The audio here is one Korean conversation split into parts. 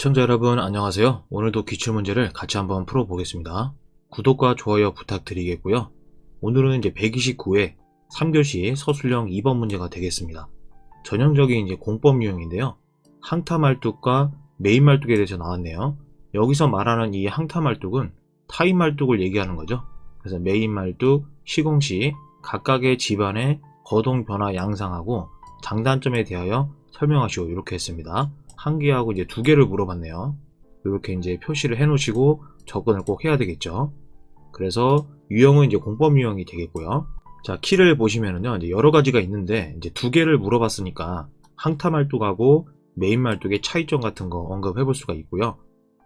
시청자 여러분 안녕하세요. 오늘도 기출문제를 같이 한번 풀어보겠습니다. 구독과 좋아요 부탁드리겠고요. 오늘은 이제 129회 3교시 서술형 2번 문제가 되겠습니다. 전형적인 이제 공법 유형인데요. 항타 말뚝과 메인 말뚝에 대해서 나왔네요. 여기서 말하는 이 항타 말뚝은 타인 말뚝을 얘기하는 거죠. 그래서 메인 말뚝, 시공시 각각의 집안의 거동 변화 양상하고 장단점에 대하여 설명하시오 이렇게 했습니다. 한 개하고 이제 두 개를 물어봤네요. 이렇게 이제 표시를 해 놓으시고 접근을 꼭 해야 되겠죠. 그래서 유형은 이제 공법 유형이 되겠고요. 자, 키를 보시면은요, 이제 여러 가지가 있는데, 이제 두 개를 물어봤으니까, 항타 말뚝하고 메인 말뚝의 차이점 같은 거 언급해 볼 수가 있고요.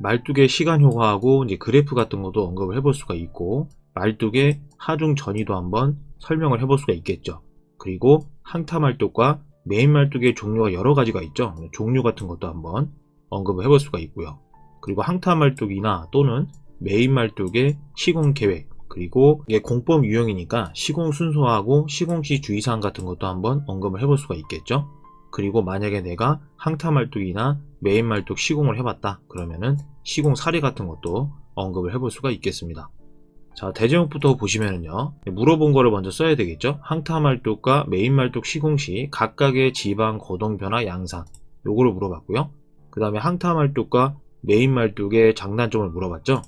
말뚝의 시간 효과하고 이제 그래프 같은 것도 언급을 해볼 수가 있고, 말뚝의 하중 전이도 한번 설명을 해볼 수가 있겠죠. 그리고 항타 말뚝과 메인 말뚝의 종류가 여러 가지가 있죠. 종류 같은 것도 한번 언급을 해볼 수가 있고요. 그리고 항타 말뚝이나 또는 메인 말뚝의 시공 계획, 그리고 이게 공법 유형이니까 시공 순서하고 시공 시 주의사항 같은 것도 한번 언급을 해볼 수가 있겠죠. 그리고 만약에 내가 항타 말뚝이나 메인 말뚝 시공을 해봤다 그러면은 시공 사례 같은 것도 언급을 해볼 수가 있겠습니다. 자, 대제목부터 보시면은요. 물어본 거를 먼저 써야 되겠죠? 항타 말뚝과 메인 말뚝 시공 시 각각의 지방 거동 변화 양상. 요거를 물어봤고요. 그 다음에 항타 말뚝과 메인 말뚝의 장단점을 물어봤죠?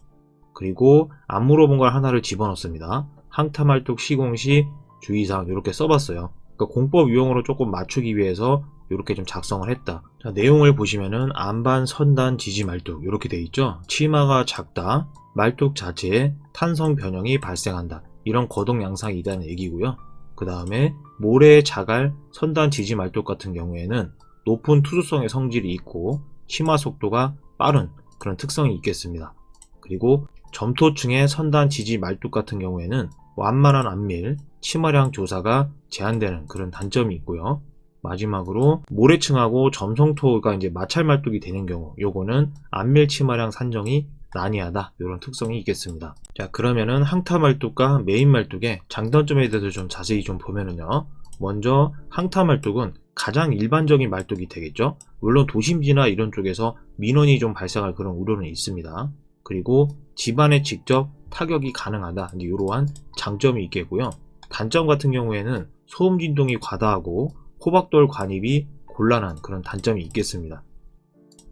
그리고 안 물어본 걸 하나를 집어넣습니다. 항타 말뚝 시공 시 주의사항 이렇게 써봤어요. 그러니까 공법 유형으로 조금 맞추기 위해서 이렇게 좀 작성을 했다. 자, 내용을 보시면은 안반, 선단, 지지 말뚝 이렇게 돼 있죠. 치마가 작다. 말뚝 자체에 탄성 변형이 발생한다. 이런 거동 양상이 있다는 얘기고요. 그 다음에 모래, 자갈, 선단, 지지 말뚝 같은 경우에는 높은 투수성의 성질이 있고 치마 속도가 빠른 그런 특성이 있겠습니다. 그리고 점토층의 선단, 지지 말뚝 같은 경우에는 완만한 안밀, 치마량 조사가 제한되는 그런 단점이 있고요. 마지막으로 모래층하고 점성토가 이제 마찰 말뚝이 되는 경우 요거는 안밀 치마량 산정이 난이하다 이런 특성이 있겠습니다. 자 그러면은 항타 말뚝과 메인 말뚝의 장단점에 대해서 좀 자세히 좀 보면은요. 먼저 항타 말뚝은 가장 일반적인 말뚝이 되겠죠. 물론 도심지나 이런 쪽에서 민원이 좀 발생할 그런 우려는 있습니다. 그리고 집안에 직접 타격이 가능하다. 이러한 장점이 있겠고요. 단점 같은 경우에는 소음 진동이 과다하고 호박돌 관입이 곤란한 그런 단점이 있겠습니다.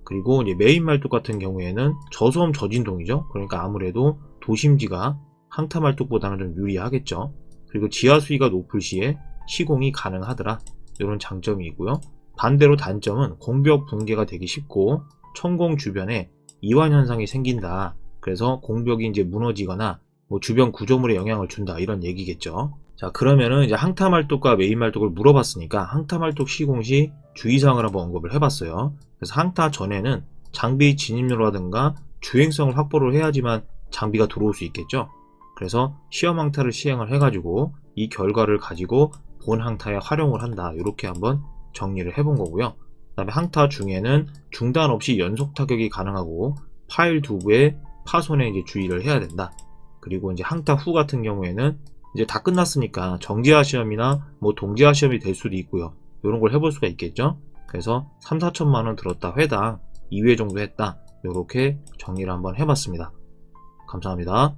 그리고 이제 메인 말뚝 같은 경우에는 저소음 저진동이죠. 그러니까 아무래도 도심지가 항타 말뚝보다는 좀 유리하겠죠. 그리고 지하 수위가 높을 시에 시공이 가능하더라. 이런 장점이 있고요. 반대로 단점은 공벽 붕괴가 되기 쉽고 천공 주변에 이완 현상이 생긴다. 그래서 공벽이 이제 무너지거나 뭐 주변 구조물에 영향을 준다 이런 얘기겠죠. 자 그러면은 이제 항타 말뚝과 메인 말뚝을 물어봤으니까 항타 말뚝 시공 시 주의사항을 한번 언급을 해봤어요. 그래서 항타 전에는 장비 진입료라든가 주행성을 확보를 해야지만 장비가 들어올 수 있겠죠. 그래서 시험 항타를 시행을 해가지고 이 결과를 가지고 본 항타에 활용을 한다. 이렇게 한번 정리를 해본 거고요. 그 다음에 항타 중에는 중단 없이 연속 타격이 가능하고 파일 두부의 파손에 이제 주의를 해야 된다. 그리고 이제 항타 후 같은 경우에는 이제 다 끝났으니까 정지하 시험이나 뭐 동지하 시험이 될 수도 있고요. 이런 걸 해볼 수가 있겠죠. 그래서 3, 4천만 원 들었다 회당 2회 정도 했다. 이렇게 정리를 한번 해봤습니다. 감사합니다.